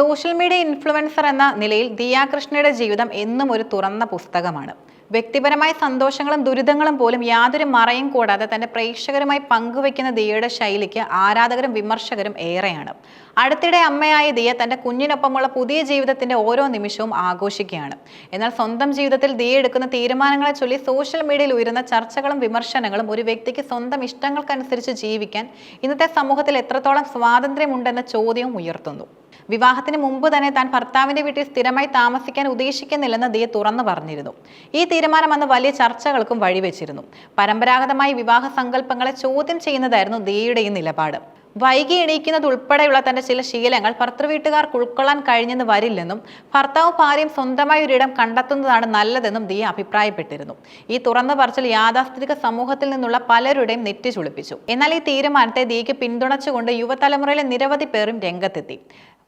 Social media influencer എന്ന നിലയിൽ ദിയാകൃഷ്ണയുടെ ജീവിതം എന്നും ഒരു തുറന്ന പുസ്തകമാണ്. വ്യക്തിപരമായ സന്തോഷങ്ങളും ദുരിതങ്ങളും പോലും യാതൊരു മറയും കൂടാതെ തന്റെ പ്രേക്ഷകരുമായി പങ്കുവെക്കുന്ന ദിയയുടെ ശൈലിക്ക് ആരാധകരും വിമർശകരും ഏറെയാണ്. അടുത്തിടെ അമ്മയായ ദിയ തന്റെ കുഞ്ഞിനൊപ്പമുള്ള പുതിയ ജീവിതത്തിന്റെ ഓരോ നിമിഷവും ആഘോഷിക്കുകയാണ്. എന്നാൽ സ്വന്തം ജീവിതത്തിൽ ദിയ എടുക്കുന്ന തീരുമാനങ്ങളെ ചൊല്ലി സോഷ്യൽ മീഡിയയിൽ ഉയരുന്ന ചർച്ചകളും വിമർശനങ്ങളും ഒരു വ്യക്തിക്ക് സ്വന്തം ഇഷ്ടങ്ങൾക്കനുസരിച്ച് ജീവിക്കാൻ ഇന്നത്തെ സമൂഹത്തിൽ എത്രത്തോളം സ്വാതന്ത്ര്യമുണ്ടെന്ന ചോദ്യവും ഉയർത്തുന്നു. വിവാഹത്തിന് മുമ്പ് തന്നെ താൻ ഭർത്താവിന്റെ വീട്ടിൽ സ്ഥിരമായി താമസിക്കാൻ ഉദ്ദേശിക്കുന്നില്ലെന്ന് ദിയ തുറന്നു പറഞ്ഞിരുന്നു. ഈ തീരുമാനം അന്ന് വലിയ ചർച്ചകൾക്കും വഴിവെച്ചിരുന്നു. പരമ്പരാഗതമായി വിവാഹ സങ്കല്പങ്ങളെ ചോദ്യം ചെയ്യുന്നതായിരുന്നു ദേയുടെയും നിലപാട്. വൈകി എണീക്കുന്നത് ഉൾപ്പെടെയുള്ള തന്റെ ചില ശീലങ്ങൾ ഭർത്തൃവീട്ടുകാർക്ക് ഉൾക്കൊള്ളാൻ കഴിഞ്ഞെന്ന് വരില്ലെന്നും ഭർത്താവും ഭാര്യയും സ്വന്തമായി ഒരിടം കണ്ടെത്തുന്നതാണ് നല്ലതെന്നും ദിയ അഭിപ്രായപ്പെട്ടിരുന്നു. ഈ തുറന്ന പറച്ചിൽ യാഥാസ്ഥിതിക സമൂഹത്തിൽ നിന്നുള്ള പലരുടെയും നെറ്റി ചുളിപ്പിച്ചു എന്നാൽ ഈ തീരുമാനത്തെ ദിയയ്ക്ക് പിന്തുണച്ചുകൊണ്ട് യുവതലമുറയിലെ നിരവധി പേരും രംഗത്തെത്തി.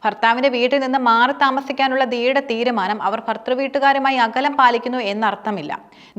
ഭർത്താവിന്റെ വീട്ടിൽ നിന്ന് മാറി താമസിക്കാനുള്ള ദിയയുടെ തീരുമാനം അവർ ഭർത്തൃ വീട്ടുകാരുമായി അകലം പാലിക്കുന്നു എന്നർത്ഥമില്ല.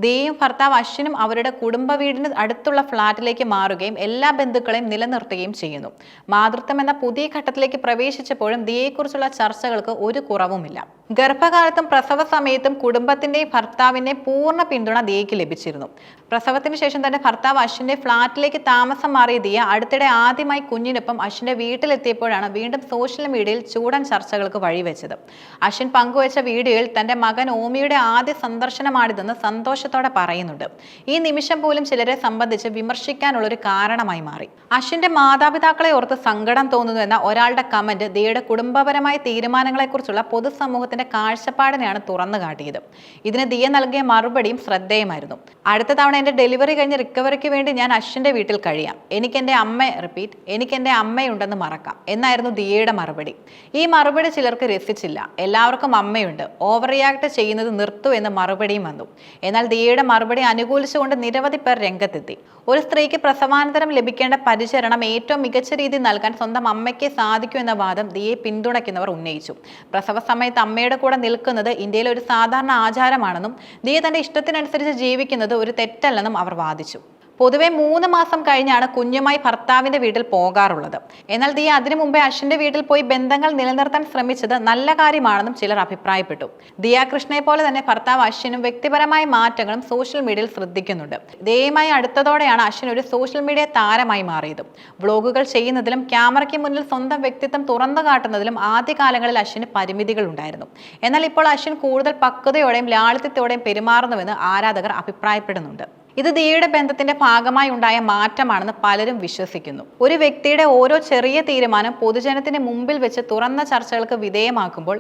ദിയയും ഭർത്താവ് അശ്വിനും അവരുടെ കുടുംബ വീടിന് അടുത്തുള്ള ഫ്ളാറ്റിലേക്ക് മാറുകയും എല്ലാ ബന്ധുക്കളെയും നിലനിർത്തുകയും ചെയ്യുന്നു. മാതൃത്വം എന്ന പുതിയ ഘട്ടത്തിലേക്ക് പ്രവേശിച്ചപ്പോഴും ദിയെക്കുറിച്ചുള്ള ചർച്ചകൾക്ക് ഒരു കുറവുമില്ല. ഗർഭകാലത്തും പ്രസവ സമയത്തും കുടുംബത്തിന്റെയും ഭർത്താവിന്റെയും പൂർണ പിന്തുണ ദിയയ്ക്ക് ലഭിച്ചിരുന്നു. പ്രസവത്തിന് ശേഷം തന്നെ ഭർത്താവ് അശ്വിന്റെ ഫ്ളാറ്റിലേക്ക് താമസം മാറിയ ദിയ അടുത്തിടെ ആദ്യമായി കുഞ്ഞിനൊപ്പം അശ്വിന്റെ വീട്ടിലെത്തിയപ്പോഴാണ് വീണ്ടും സോഷ്യൽ മീഡിയയിൽ ചൂടൻ ചർച്ചകൾക്ക് വഴിവെച്ചത് അശ്വിൻ പങ്കുവച്ച വീഡിയോയിൽ തന്റെ മകൻ ഓമിയുടെ ആദ്യ സന്ദർശനമാണിതെന്ന് സന്തോഷത്തോടെ പറയുന്നുണ്ട്. ഈ നിമിഷം പോലും ചിലരെ സംബന്ധിച്ച് വിമർശിക്കാനുള്ള ഒരു കാരണമായി മാറി. അശ്വിന്റെ മാതാപിതാക്കളെ ഓർത്ത് സങ്കടം തോന്നുന്നു എന്ന ഒരാളുടെ കമന്റ് ദിയുടെ കുടുംബപരമായ തീരുമാനങ്ങളെക്കുറിച്ചുള്ള പൊതുസമൂഹത്തിന്റെ കാഴ്ചപ്പാടിനെയാണ് തുറന്നു കാട്ടിയത്. ഇതിന് ദിയ നൽകിയ മറുപടിയും ശ്രദ്ധേയമായിരുന്നു. അടുത്ത തവണ എന്റെ ഡെലിവറി കഴിഞ്ഞ് റിക്കവറിക്ക് വേണ്ടി ഞാൻ അശ്വിന്റെ വീട്ടിൽ കഴിയാം. എനിക്ക് എന്റെ അമ്മ റിപ്പീറ്റ് എനിക്ക് എന്റെ അമ്മയുണ്ടെന്ന് മറക്കാം. എന്നായിരുന്നു ദിയയുടെ മറുപടി. ഈ മറുപടി ചിലർക്ക് രസിച്ചില്ല. എല്ലാവർക്കും അമ്മയുണ്ട്. ഓവർ റിയാക്ട് ചെയ്യുന്നത് നിർത്തു എന്ന മറുപടിയും വന്നു. എന്നാൽ ദിയയുടെ മറുപടി അനുകൂലിച്ചുകൊണ്ട് നിരവധി പേർ രംഗത്തെത്തി. ഒരു സ്ത്രീക്ക് പ്രസവാനന്തരം ലഭിക്കേണ്ട പരിചരണം ഏറ്റവും മികച്ച രീതിയിൽ നൽകാൻ സ്വന്തം അമ്മയ്ക്ക് സാധിക്കൂ എന്ന വാദം ദിയെ പിന്തുണയ്ക്കുന്നവർ ഉന്നയിച്ചു. പ്രസവ സമയത്ത് അമ്മയുടെ കൂടെ നിൽക്കുന്നത് ഇന്ത്യയിലെ ഒരു സാധാരണ ആചാരമാണെന്നും ദിയെ തന്റെ ഇഷ്ടത്തിനനുസരിച്ച് ജീവിക്കുന്നത് ഒരു തെറ്റല്ലെന്നും അവർ വാദിച്ചു. പൊതുവെ മൂന്ന് മാസം കഴിഞ്ഞാണ് കുഞ്ഞുമായി ഭർത്താവിന്റെ വീട്ടിൽ പോകാറുള്ളത്. എന്നാൽ ദിയ അതിനു മുമ്പേ അശ്വിന്റെ വീട്ടിൽ പോയി ബന്ധങ്ങൾ നിലനിർത്താൻ ശ്രമിച്ചത് നല്ല കാര്യമാണെന്നും ചിലർ അഭിപ്രായപ്പെട്ടു. ദിയ കൃഷ്ണയെ പോലെ തന്നെ ഭർത്താവ് അശ്വിനും വ്യക്തിപരമായ മാറ്റങ്ങളും സോഷ്യൽ മീഡിയയിൽ ശ്രദ്ധിക്കുന്നുണ്ട്. ദയമായി അടുത്തതോടെയാണ് അശ്വിൻ ഒരു സോഷ്യൽ മീഡിയ താരമായി മാറിയത്. വ്ളോഗുകൾ ചെയ്യുന്നതിലും ക്യാമറയ്ക്ക് മുന്നിൽ സ്വന്തം വ്യക്തിത്വം തുറന്നു കാട്ടുന്നതിലും ആദ്യകാലങ്ങളിൽ അശ്വിന് പരിമിതികൾ ഉണ്ടായിരുന്നു. എന്നാൽ ഇപ്പോൾ അശ്വിൻ കൂടുതൽ പക്വതയോടെയും ലാളിത്യത്തോടെയും പെരുമാറുന്നുവെന്ന് ആരാധകർ അഭിപ്രായപ്പെടുന്നുണ്ട്. ഇത് ദിയയുടെ ബന്ധത്തിന്റെ ഭാഗമായി ഉണ്ടായ മാറ്റമാണെന്ന് പലരും വിശ്വസിക്കുന്നു. ഒരു വ്യക്തിയുടെ ഓരോ ചെറിയ തീരുമാനം പൊതുജനത്തിന് മുമ്പിൽ വെച്ച് തുറന്ന ചർച്ചകൾക്ക് വിധേയമാക്കുമ്പോൾ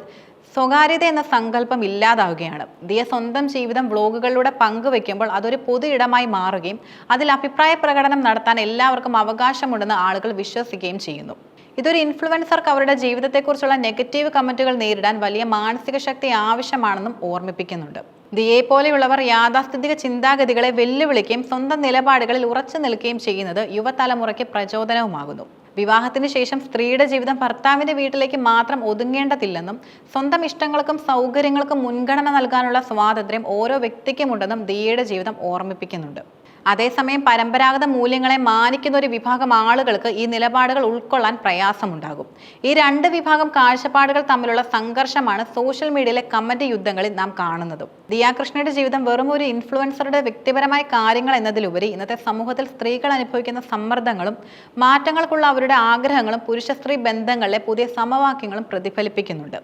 സ്വകാര്യത എന്ന സങ്കല്പം ഇല്ലാതാവുകയാണ്. ദിയ സ്വന്തം ജീവിതം വ്ളോഗുകളിലൂടെ പങ്കുവെക്കുമ്പോൾ അതൊരു പൊതു ഇടമായി മാറുകയും അതിൽ അഭിപ്രായ പ്രകടനം നടത്താൻ എല്ലാവർക്കും അവകാശമുണ്ടെന്ന് ആളുകൾ വിശ്വസിക്കുകയും ചെയ്യുന്നു. ഇതൊരു ഇൻഫ്ലുവൻസർക്ക് അവരുടെ ജീവിതത്തെക്കുറിച്ചുള്ള നെഗറ്റീവ് കമന്റുകൾ നേരിടാൻ വലിയ മാനസിക ശക്തി ആവശ്യമാണെന്നും ഓർമ്മിപ്പിക്കുന്നുണ്ട്. ദിയെ പോലെയുള്ളവർ യാഥാസ്ഥിതിക ചിന്താഗതികളെ വെല്ലുവിളിക്കുകയും സ്വന്തം നിലപാടുകളിൽ ഉറച്ചു നിൽക്കുകയും ചെയ്യുന്നത് യുവതലമുറയ്ക്ക് പ്രചോദനവുമാകുന്നു. വിവാഹത്തിന് ശേഷം സ്ത്രീയുടെ ജീവിതം ഭർത്താവിന്റെ വീട്ടിലേക്ക് മാത്രം ഒതുങ്ങേണ്ടതില്ലെന്നും സ്വന്തം ഇഷ്ടങ്ങൾക്കും സൗകര്യങ്ങൾക്കും മുൻഗണന നൽകാനുള്ള സ്വാതന്ത്ര്യം ഓരോ വ്യക്തിക്കുമുണ്ടെന്നും ദിയയുടെ ജീവിതം ഓർമ്മിപ്പിക്കുന്നുണ്ട്. അതേസമയം പരമ്പരാഗത മൂല്യങ്ങളെ മാനിക്കുന്ന ഒരു വിഭാഗം ആളുകൾക്ക് ഈ നിലപാടുകൾ ഉൾക്കൊള്ളാൻ പ്രയാസമുണ്ടാകും. ഈ രണ്ട് വിഭാഗം കാഴ്ചപ്പാടുകൾ തമ്മിലുള്ള സംഘർഷമാണ് സോഷ്യൽ മീഡിയയിലെ കമന്റ് യുദ്ധങ്ങളിൽ നാം കാണുന്നതും. ദിയാകൃഷ്ണയുടെ ജീവിതം വെറും ഒരു ഇൻഫ്ലുവൻസറുടെ വ്യക്തിപരമായ കാര്യങ്ങൾ എന്നതിലുപരി ഇന്നത്തെ സമൂഹത്തിൽ സ്ത്രീകൾ അനുഭവിക്കുന്ന സമ്മർദ്ദങ്ങളും മാറ്റങ്ങൾക്കുള്ള അവരുടെ ആഗ്രഹങ്ങളും പുരുഷ സ്ത്രീ ബന്ധങ്ങളിലെ പുതിയ സമവാക്യങ്ങളും പ്രതിഫലിപ്പിക്കുന്നുണ്ട്.